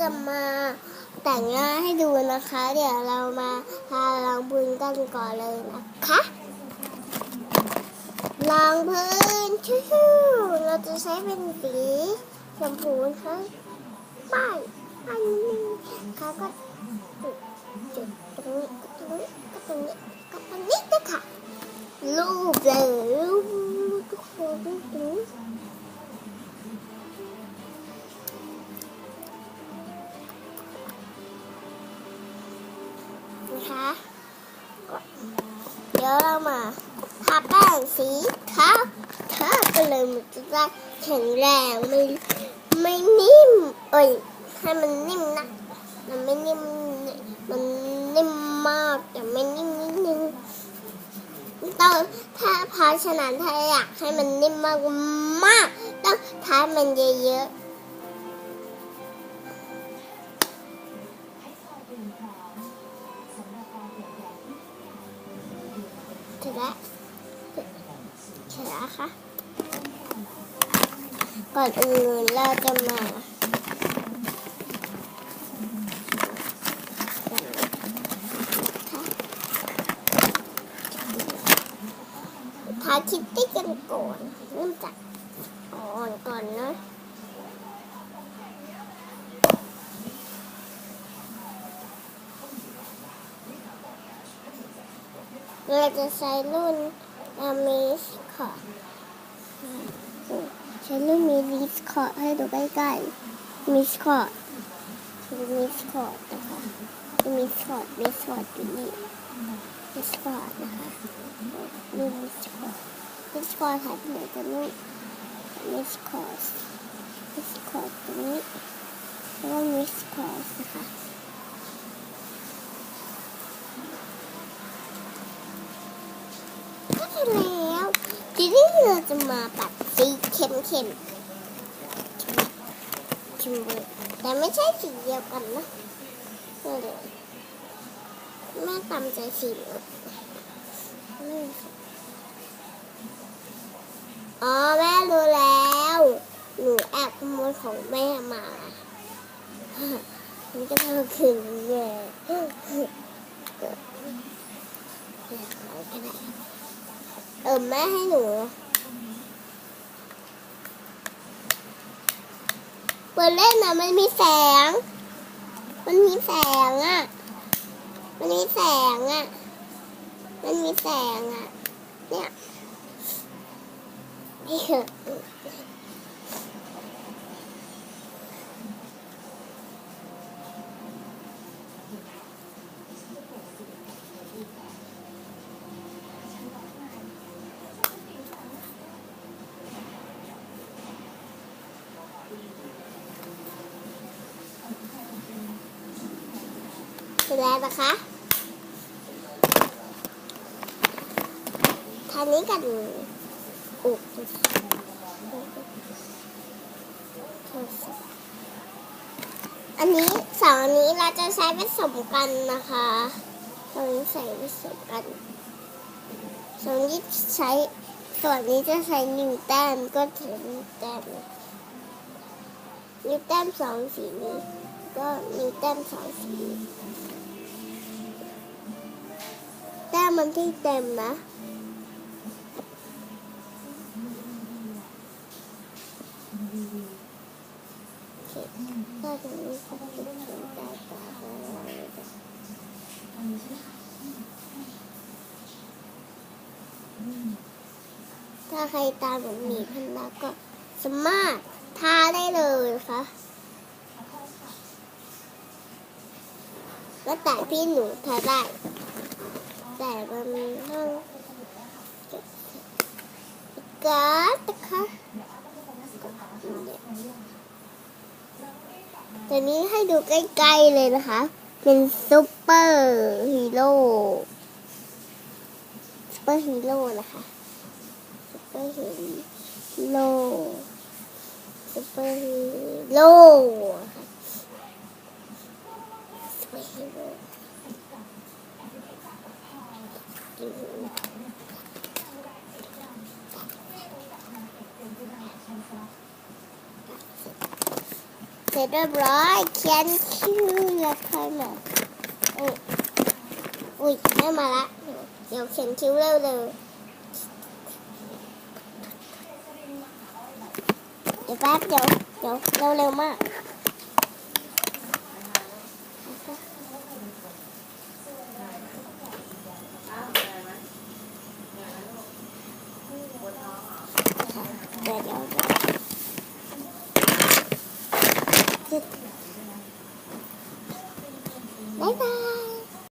จะมาแต่งหน้าให้ดูนะคะ เดี๋ยวเรามาทาลองพื้นกันก่อนเลยนะคะลองพื้นชิวๆเราจะใช้เป็นสีชมพูนะคะป้ายอันนี้ค่ะก็จุดจุดตรงนี้ก็ตรงนี้ก็ตรงนี้ก็ตรงนี้นะคะรูปเลยรูปทุกคนรูปตรงนี้ นะคะเดี๋ยวเรามาทาแป้งสีขาวทาไปเลยมันจะได้แข็งแรงไม่ไม่นิ่มเอ้ยให้มันนิ่มนะมันไม่นิ่มมันนิ่มมากแต่ไม่นิ่มนิดนึงต้องถ้าเพราะฉะนั้นถ้าอยากให้มันนิ่มมากมากๆต้องทามันเยอะๆ เสร็จแล้วเสร็จแล้วค่ะ ก่อนอื่นเราจะมาทาคิตตี้กันก่อนเริ่มจากอ่อนก่อนนะ เราจะใช้รุ่นอามิสค่ะใช้รุ่นมีลิสคอร์ให้ดูใกล้ๆมิสคอร์มิสคอร์นะคะมิสคอร์มิสคอร์อยู่นี่มิสคอร์นะคะรุ่นมิสคอร์มิสคอร์หายไปไหนกันนู่นมิสคอร์มิสคอร์ตรงนี้แล้วก็มิสคอร์นะคะ ก็เสร็จ แล้วทีนี้เราจะมาปัดสีเข้มเข้มเข้มเลยแต่ไม่ใช่สีเดียวกันนะนี่เลยแม่ตามใจสีอ๋อแม่รู้แล้ว หนูแอบขโมยของแม่มามันก็ต้องคืนแม่เดี๋ยวเราก็ได้ เออแม่ให้หนูเปิดเล่นนะมันมีแสง มันมีแสงอะ มันมีแสงอะ มันมีแสงอะ เนี่ยนี่คือ แล้วนะคะทานี้กันอุกอันนี้สองอันนี้เราจะใช้ผสมกันนะคะตรงนี้ใส่ผสมกันส่วนนี้ใช้ส่วนนี้จะใช้นิ้วแต้มก็ถึงนิ้วแต้มนิ้วแต้มสองสีนี้ก็นิ้วแต้มสองสี มันที่เต็มนะถ้าตรงนี้ก็จะถึงตาตาของเราเลยจ้ะถ้าใครตามเหมือนมีพันดาก็สามารถทาได้เลยนะคะแล้วแต่พี่หนูทาได้ แต่มันต้องการ์ดนะคะตัวนี้ให้ดูใกล้ๆเลยนะคะ เป็นซุปเปอร์ฮีโร่ซุปเปอร์ฮีโร่นะคะซุปเปอร์ฮีโร่ซุปเปอร์ฮีโร่ Thế được rồi, can you là thôi mà. Ừ. Ui, em mà lại. Điều khiển cứu lâu rồi. Để bác vô, vô, lâu lâu mà. Để vô, vô. 끝.